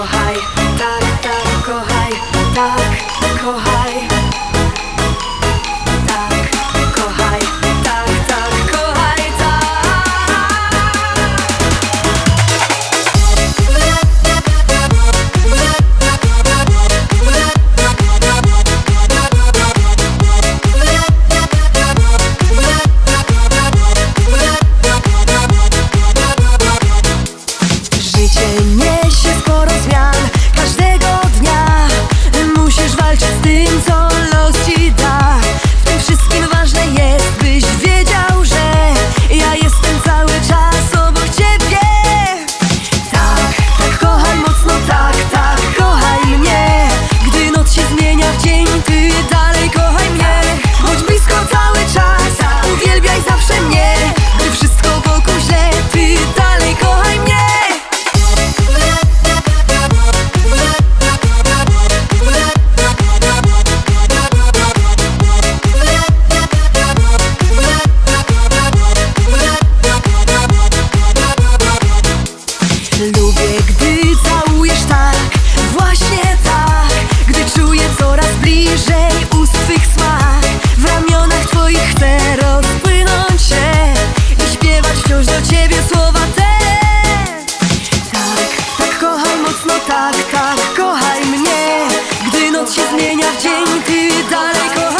kochaj, tak, tak, kochaj, tak, kochaj. dzień Ty dalej kochaj mnie. Bądź blisko cały czas Uwielbiaj zawsze mnie. By wszystko wokół źle Ty dalej kochaj mnie. Lubię piękny daleko.